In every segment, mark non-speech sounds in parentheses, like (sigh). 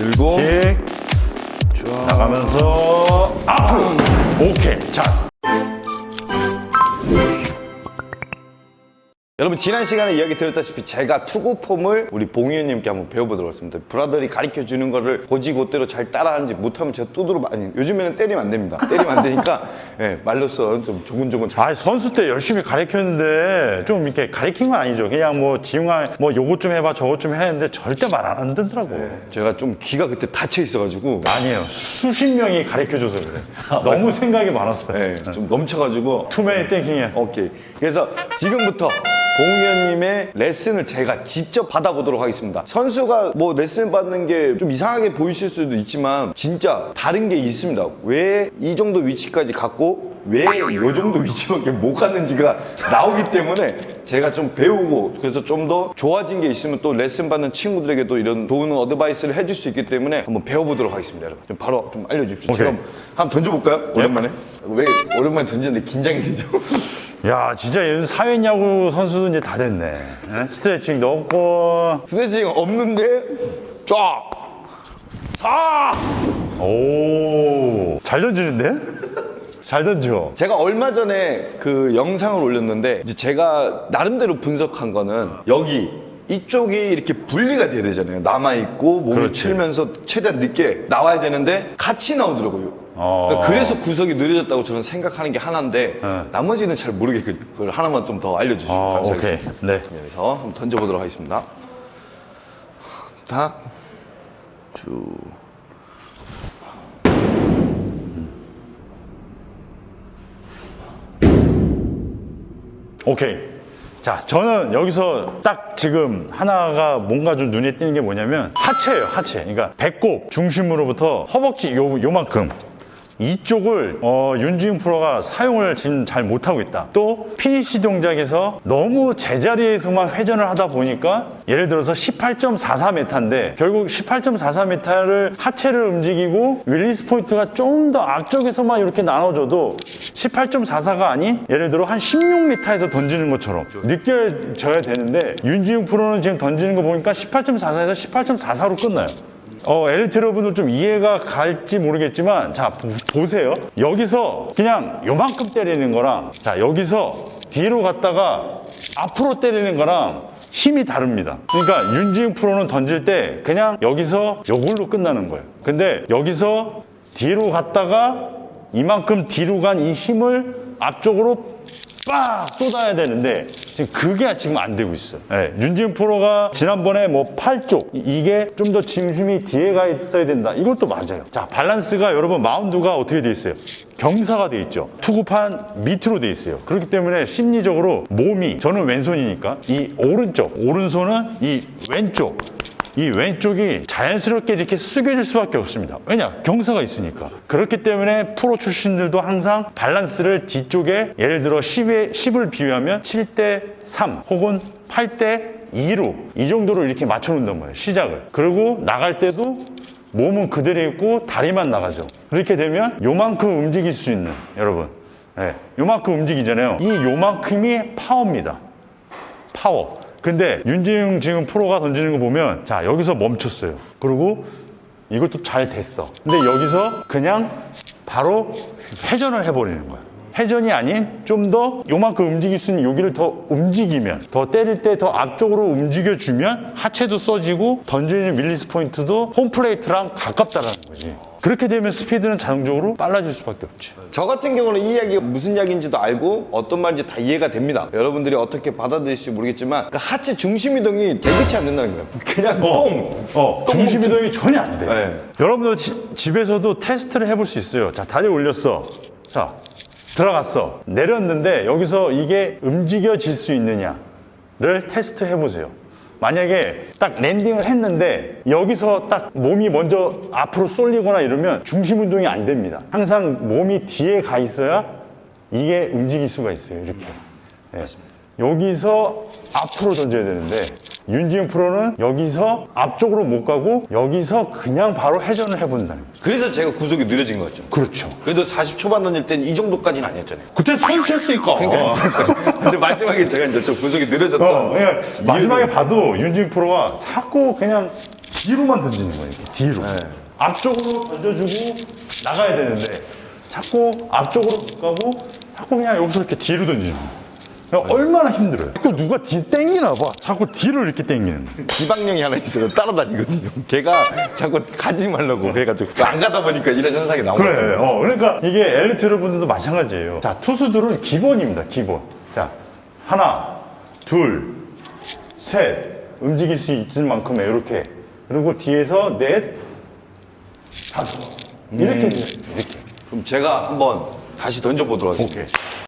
들고 킥 쫙. 나가면서 앞으로 오케이 자 여러분 지난 시간에 이야기 드렸다시피 제가 투구 폼을 우리 봉희원님께 한번 배워보도록 하겠습니다. 브라더리 가르쳐 주는 거를 고지고대로 잘 따라하는지 못하면 제가 두드러 많이 요즘에는 때리면 안 됩니다. 때리면 안 되니까 (laughs) 예, 말로써 좀 조근조근 잘. 아 선수 때 열심히 가르쳤는데 좀 이렇게 가르친 건 아니죠. 그냥 뭐 지웅아 뭐 요것 좀 해봐 저것 좀해 했는데 절대 말 안 듣더라고. 제가 좀 귀가 그때 닫혀 있어가지고. 아니에요. 수십 명이 가르쳐줘서 그래. (laughs) 너무 생각이 많았어요. 예, 좀 넘쳐가지고. 투맨이 땡킹이야 오케이. 그래서 지금부터 봉우현님의 레슨을 제가 직접 받아보도록 하겠습니다. 선수가 뭐 레슨 받는 게 좀 이상하게 보이실 수도 있지만 진짜 다른 게 있습니다. 왜 이 정도 위치까지 갔고 왜 이 정도 위치밖에 못 갔는지가 나오기 때문에 제가 좀 배우고 그래서 좀 더 좋아진 게 있으면 또 레슨 받는 친구들에게도 이런 좋은 어드바이스를 해줄 수 있기 때문에 한번 배워보도록 하겠습니다, 여러분. 좀 바로 좀 알려주십시오. 오케이. 제가 한번 던져볼까요? 오랜만에? 왜 오랜만에 던졌는데 긴장이 되죠? 야 진짜 요즘 사회야구 선수도 이제 다 됐네 예? 스트레칭도 없고 스트레칭 없는데 쫙 사. 오잘 던지는데? 잘 던져 제가 얼마 전에 그 영상을 올렸는데 이제 제가 나름대로 분석한 거는 여기 이쪽이 이렇게 분리가 돼야 되잖아요. 남아 있고 몸이 그렇지. 치면서 최대한 늦게 나와야 되는데 같이 나오더라고요. 어. 그러니까 그래서 구석이 느려졌다고 저는 생각하는 게 하나인데 네. 나머지는 잘 모르겠거든요. 그걸 하나만 좀 더 알려주시면 아, 감사하겠습니다. 오케이. 네. 그래서 한번 던져보도록 하겠습니다. 탁, 쭉. 오케이. 자, 저는 여기서 딱 지금 하나가 뭔가 좀 눈에 띄는 게 뭐냐면 하체예요, 하체. 그러니까 배꼽 중심으로부터 허벅지 요, 요만큼. 이쪽을 어, 윤지훈 프로가 사용을 지금 잘 못하고 있다. 또 피니시 동작에서 너무 제자리에서만 회전을 하다 보니까 예를 들어서 18.44m인데 결국 18.44m를 하체를 움직이고 릴리스 포인트가 좀 더 앞쪽에서만 이렇게 나눠줘도 18.44가 아닌 예를 들어 한 16m에서 던지는 것처럼 느껴져야 되는데 윤지훈 프로는 지금 던지는 거 보니까 18.44에서 18.44로 끝나요. 어, 엘리트 여러분들 좀 이해가 갈지 모르겠지만, 자, 보, 세요 여기서 그냥 요만큼 때리는 거랑, 자, 여기서 뒤로 갔다가 앞으로 때리는 거랑 힘이 다릅니다. 그러니까 윤지웅 프로는 던질 때 그냥 여기서 요걸로 끝나는 거예요. 근데 여기서 뒤로 갔다가 이만큼 뒤로 간 이 힘을 앞쪽으로 빡 쏟아야 되는데 지금 그게 지금 안 되고 있어요. 네, 윤지훈 프로가 지난번에 뭐팔쪽 이게 좀 더 중심이 뒤에 가 있어야 된다. 이것도 맞아요. 자 밸런스가 여러분 마운드가 어떻게 돼 있어요? 경사가 돼 있죠. 투구판 밑으로 돼 있어요. 그렇기 때문에 심리적으로 몸이 저는 왼손이니까 이 오른쪽 오른손은 이 왼쪽 이 왼쪽이 자연스럽게 이렇게 숙여질 수밖에 없습니다. 왜냐? 경사가 있으니까. 그렇기 때문에 프로 출신들도 항상 밸런스를 뒤쪽에 예를 들어 10에, 10을 비유하면 7대 3 혹은 8대 2로 이 정도로 이렇게 맞춰 놓는단 말이에요. 시작을. 그리고 나갈 때도 몸은 그대로 있고 다리만 나가죠. 그렇게 되면 요만큼 움직일 수 있는 여러분. 예, 요만큼 움직이잖아요. 이 요만큼이 파워입니다. 파워. 근데 윤지웅 지금 프로가 던지는 거 보면 자 여기서 멈췄어요. 그리고 이것도 잘 됐어. 근데 여기서 그냥 바로 회전을 해버리는 거야. 회전이 아닌 좀 더 요만큼 움직일 수 있는 여기를 더 움직이면 더 때릴 때 더 앞쪽으로 움직여주면 하체도 써지고 던지는 릴리스 포인트도 홈플레이트랑 가깝다라는 거지. 그렇게 되면 스피드는 자동적으로 빨라질 수밖에 없지. 저 같은 경우는 이 이야기가 무슨 이야기인지도 알고 어떤 말인지 다 이해가 됩니다. 여러분들이 어떻게 받아들일지 모르겠지만 그 하체 중심 이동이 개그치 않는다는 거예요. 그냥 똥. 어, 중심 이동이 전혀 안 돼. 네. 여러분들 지- 집에서도 테스트를 해볼 수 있어요. 자, 다리 올렸어. 자, 들어갔어. 내렸는데 여기서 이게 움직여질 수 있느냐를 테스트 해보세요. 만약에 딱 랜딩을 했는데 여기서 딱 몸이 먼저 앞으로 쏠리거나 이러면 중심 운동이 안 됩니다. 항상 몸이 뒤에 가 있어야 이게 움직일 수가 있어요. 이렇게. 네. 여기서 앞으로 던져야 되는데 윤지훈 프로는 여기서 앞쪽으로 못 가고 여기서 그냥 바로 회전을 해본다는 거죠. 그래서 제가 구속이 느려진 것 같죠. 그렇죠. 그래도 40 초반 던질 때는 이 정도까지는 아니었잖아요. 그때 선수였으니까. 근데 마지막에 제가 이제 좀 구속이 느려졌다. 어, 그냥 마지막에 봐도 윤진 프로가 자꾸 그냥 뒤로만 던지는 거예요. 이렇게 뒤로. 네. 앞쪽으로 던져주고 나가야 되는데 자꾸 앞쪽으로 못 가고 자꾸 그냥 여기서 이렇게 뒤로 던지는 거예요. 얼마나 힘들어요. 그 누가 뒤 땡기나 봐. 자꾸 뒤로 이렇게 땡기는 거예요. 지방령이 하나 있어요. 따라다니거든요. 걔가 자꾸 가지 말라고 그래가지고 안 가다 보니까 이런 현상이 나온 그래. 거예요. 어, 그러니까 이게 엘리트 여러분들도 마찬가지예요. 자, 투수들은 기본입니다. 기본. 자, 하나, 둘, 셋. 움직일 수 있을 만큼의 이렇게. 그리고 뒤에서 넷, 다섯. 이렇게 돼요. 이렇게. 그럼 제가 한번 다시 던져보도록 하겠습니다. 오케이.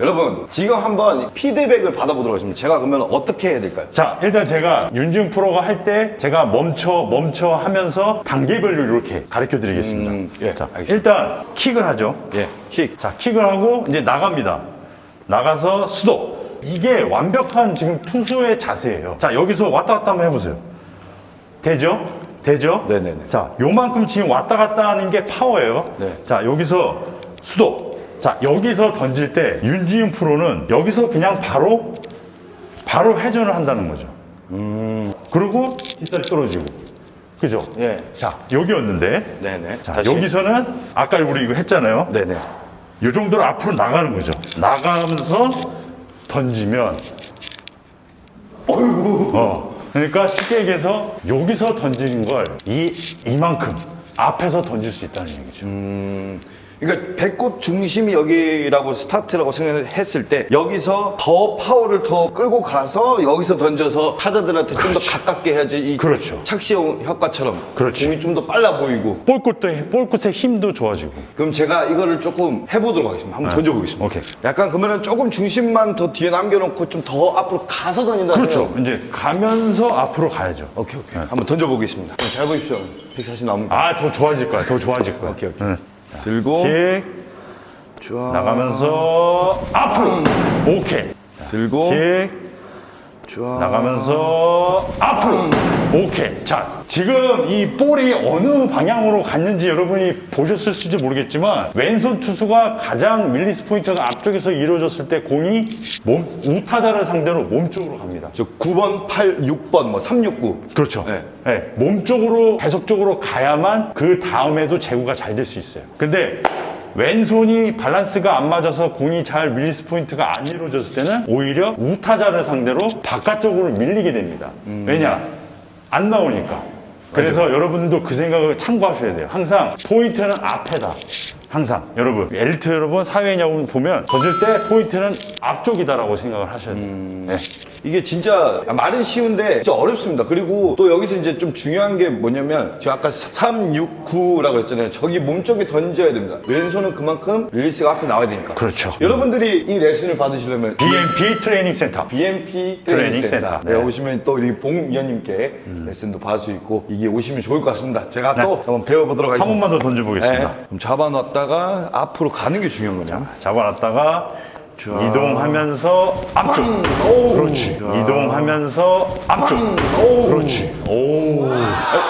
여러분 지금 한번 피드백을 받아보도록 하겠습니다. 제가 그러면 어떻게 해야 될까요? 자, 일단 제가 윤지훈 프로가 할 때 제가 멈춰, 멈춰 하면서 단계별로 이렇게 가르쳐 드리겠습니다. 음, 예, 자, 알겠습니다. 일단 킥을 하죠. 예, 킥. 자, 킥을 하고 이제 나갑니다. 나가서 스톱. 이게 완벽한 지금 투수의 자세예요. 자, 여기서 왔다 갔다 한번 해보세요. 되죠? 되죠? 네네네. 자, 요만큼 지금 왔다 갔다 하는 게 파워예요. 네. 자, 여기서 스톱. 자, 여기서 던질 때 윤지훈 프로는 여기서 그냥 바로 바로 회전을 한다는 거죠. 그리고 뒷다리 떨어지고. 그죠? 예. 자, 여기였는데. 네네. 자, 다시. 여기서는 아까 우리 이거 했잖아요. 네네. 이 정도로 앞으로 나가는 거죠. 나가면서 던지면 어이구. 어. 그러니까 쉽게 얘기해서 여기서 던지는 걸 이 이만큼 앞에서 던질 수 있다는 얘기죠. 그러니까 배꼽 중심이 여기라고 스타트라고 생각했을 때 여기서 더 파워를 더 끌고 가서 여기서 던져서 타자들한테 좀 더 가깝게 해야지 이 그렇죠. 착시 효과처럼 그렇지. 공이 좀 더 빨라 보이고 볼끝도 볼끝의 힘도 좋아지고. 그럼 제가 이거를 조금 해보도록 하겠습니다. 한번 던져보겠습니다. 오케이. 약간 그러면은 조금 중심만 더 뒤에 남겨놓고 좀 더 앞으로 가서 던진다. 그렇죠. 이제 가면서 앞으로 가야죠. 오케이 오케이. 한번 던져보겠습니다. 잘 보십시오. 140 나옵니다. 아, 더 좋아질 거야. 더 좋아질 거야. 오케이 오케이. 응. 들고 킥쫙 나가면서 앞으로. 오케이. 들고 킥쫙 나가면서 앞으로. 오케이. 자 지금 이 볼이 어느 방향으로 갔는지 여러분이 보셨을지 모르겠지만 왼손 투수가 가장 릴리스 포인트가 앞쪽에서 이루어졌을 때 공이 몸 우타자를 상대로 몸쪽으로 갑니다. 저 9번, 8, 6번, 뭐 369. 그렇죠. 네. 네, 몸쪽으로 계속적으로 가야만 그 다음에도 제구가 잘 될 수 있어요. 근데 왼손이 밸런스가 안 맞아서 공이 잘 릴리스 포인트가 안 이루어졌을 때는 오히려 우타자를 상대로 바깥쪽으로 밀리게 됩니다. 왜냐? 안 나오니까. 그래서 여러분도 그 생각을 참고하셔야 돼요. 항상 포인트는 앞에다. 항상 여러분 엘리트 여러분 사회냐고 보면 던질 때 포인트는 앞쪽이다라고 생각을 하셔야 돼요. 네. 이게 진짜 말은 쉬운데 진짜 어렵습니다. 그리고 또 여기서 이제 좀 중요한 게 뭐냐면 제가 아까 369라고 했잖아요. 저기 몸쪽에 던져야 됩니다. 왼손은 그만큼 릴리스가 앞에 나와야 되니까. 그렇죠. 여러분들이 이 레슨을 받으시려면 BMP 트레이닝 센터. BMP 트레이닝 트레이닝 센터. 센터. 네, 네. 오시면 또이봉 위원님께 레슨도 받을 수 있고 이게 오시면 좋을 것 같습니다. 제가 또 한번 배워보도록 한 하겠습니다. 번만 더 던져보겠습니다. 네. 그럼 잡아놨다 가 앞으로 가는 게 중요한 거냐? 잡아놨다가 이동하면서 앞쪽. 그렇지. 이동하면서 앞쪽. 그렇지. 오.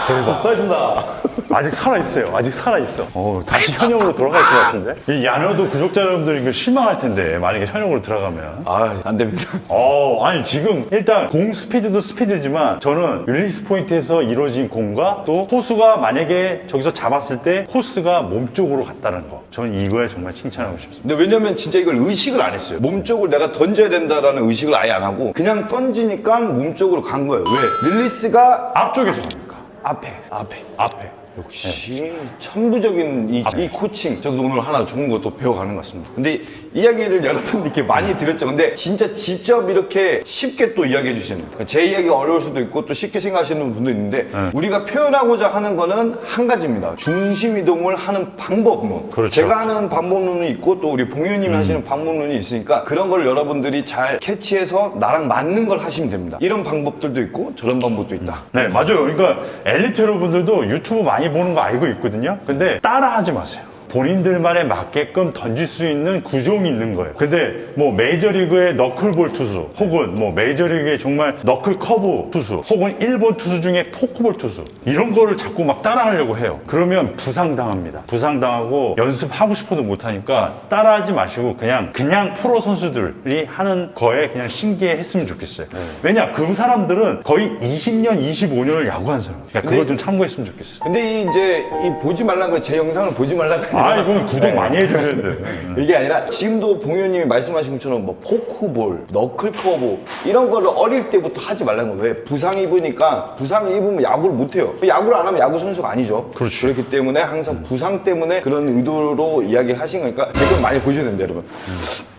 대박. 수고하셨습니다. 아직 살아있어요. 아직 살아있어. 어, 다시 현역으로 돌아갈 것 같은데? 이 야노도 구독자 여러분들 이거 실망할 텐데, 만약에 현역으로 들어가면. 아, 안 됩니다. 어, 아니, 지금 일단 공 스피드도 스피드지만 저는 릴리스 포인트에서 이루어진 공과 또 호수가 만약에 저기서 잡았을 때 호스가 몸쪽으로 갔다는 거. 저는 이거에 정말 칭찬하고 싶습니다. 근데 왜냐면 진짜 이걸 의식을 안 했어요. 몸 쪽을 내가 던져야 된다라는 의식을 아예 안 하고 그냥 던지니까 몸 쪽으로 간 거예요. 왜? 릴리스가 앞쪽에서 갑니까? 앞에, 앞에. 앞에. 역시 천부적인 이, 이 코칭. 저도 오늘 하나 좋은 것도 배워가는 것 같습니다. 근데 이야기를 여러분들께 많이 드렸죠. 근데 진짜 직접 이렇게 쉽게 또 이야기해 주시는 제 이야기가 어려울 수도 있고 또 쉽게 생각하시는 분도 있는데 우리가 표현하고자 하는 거는 한 가지입니다. 중심 이동을 하는 방법론. 그렇죠. 제가 하는 방법론이 있고 또 우리 봉유님이 하시는 방법론이 있으니까 그런 걸 여러분들이 잘 캐치해서 나랑 맞는 걸 하시면 됩니다. 이런 방법들도 있고 저런 방법도 있다. 네, 맞아요. 그러니까 엘리트 여러분들도 유튜브 많이 보는 거 알고 있거든요. 근데 따라 하지 마세요. 본인들만에 맞게끔 던질 수 있는 구종이 있는 거예요. 근데 뭐 메이저리그의 너클볼 투수 혹은 뭐 메이저리그의 정말 너클 커브 투수 혹은 일본 투수 중에 포크볼 투수 이런 거를 자꾸 막 따라하려고 해요. 그러면 부상당합니다. 부상당하고 연습하고 싶어도 못하니까 따라하지 마시고 그냥 그냥 프로 선수들이 하는 거에 그냥 신기해했으면 좋겠어요. 왜냐 그 사람들은 거의 20년, 25년을 야구한 사람. 그러니까 그걸 좀 참고했으면 좋겠어요. 근데 이제 이 보지 말라는 거 제 영상을 보지 말라는 거아 이건 구독 많이 해주셔야 돼요. (laughs) 이게 아니라 지금도 봉현님이 말씀하신 것처럼 뭐 포크볼, 너클커브 이런 거를 어릴 때부터 하지 말라는 거예요. 왜? 부상 입으니까 부상 입으면 야구를 못 해요. 야구를 안 하면 야구 선수가 아니죠. 그렇지. 그렇기 때문에 항상 부상 때문에 그런 의도로 이야기를 하신 거니까 댓글 많이 보셔야 됩니다, 여러분.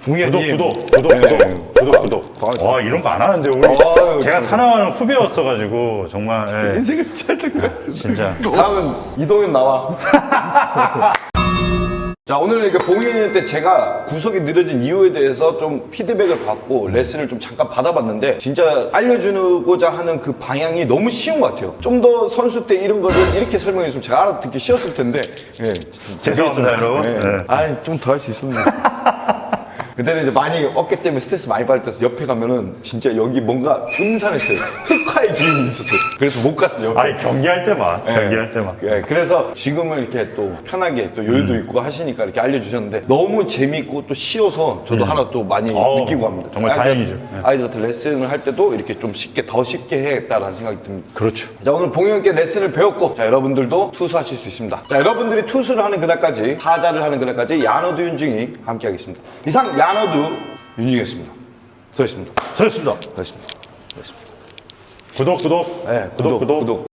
봉현님 구독, 구독, 구독, 네. 구독, 구독, 구독. 와 이런 거 안 하는데 우리 아유, 제가 사랑하는 후배였어가지고 정말 예, 인생을 잘 생각했습니다. 진짜. 다음은 이동현 나와. (laughs) 자 오늘 이렇게 봉현이 때 제가 구속이 느려진 이유에 대해서 좀 피드백을 받고 레슨을 좀 잠깐 받아봤는데 진짜 알려주고자 하는 그 방향이 너무 쉬운 것 같아요. 좀 더 선수 때 이런 거를 이렇게 설명했으면 제가 알아듣기 쉬웠을 텐데. 예. 죄송합니다 여러분. 예. 예. 아좀 더 할 수 있었는데. (laughs) 그때는 이제 많이 어깨 때문에 스트레스 많이 받을 때 옆에 가면은 진짜 여기 뭔가 음산했어요. 기운이 있었어요. 그래서 못 갔어요. 아니 경기할 때만 경기할 때만. 예, 그래서 지금은 이렇게 또 편하게 또 여유도 있고 하시니까 이렇게 알려주셨는데 너무 재밌고 또 쉬워서 저도 하나 또 많이 어우, 느끼고 합니다. 정말 다행이죠. 예. 아이들한테 레슨을 할 때도 이렇게 좀 쉽게 더 쉽게 해야겠다라는 생각이 듭니다. 그렇죠. 자 오늘 봉영께 레슨을 배웠고 자 여러분들도 투수하실 수 있습니다. 자 여러분들이 투수를 하는 그날까지 타자를 하는 그날까지 야너드 윤중이 함께하겠습니다. 이상 야너드 윤중이었습니다. 수고하셨습니다. 수고하셨습니다. 수고하셨습니다. 수고하셨습니다. 구독 구독. 네, 구독 구독. 구독.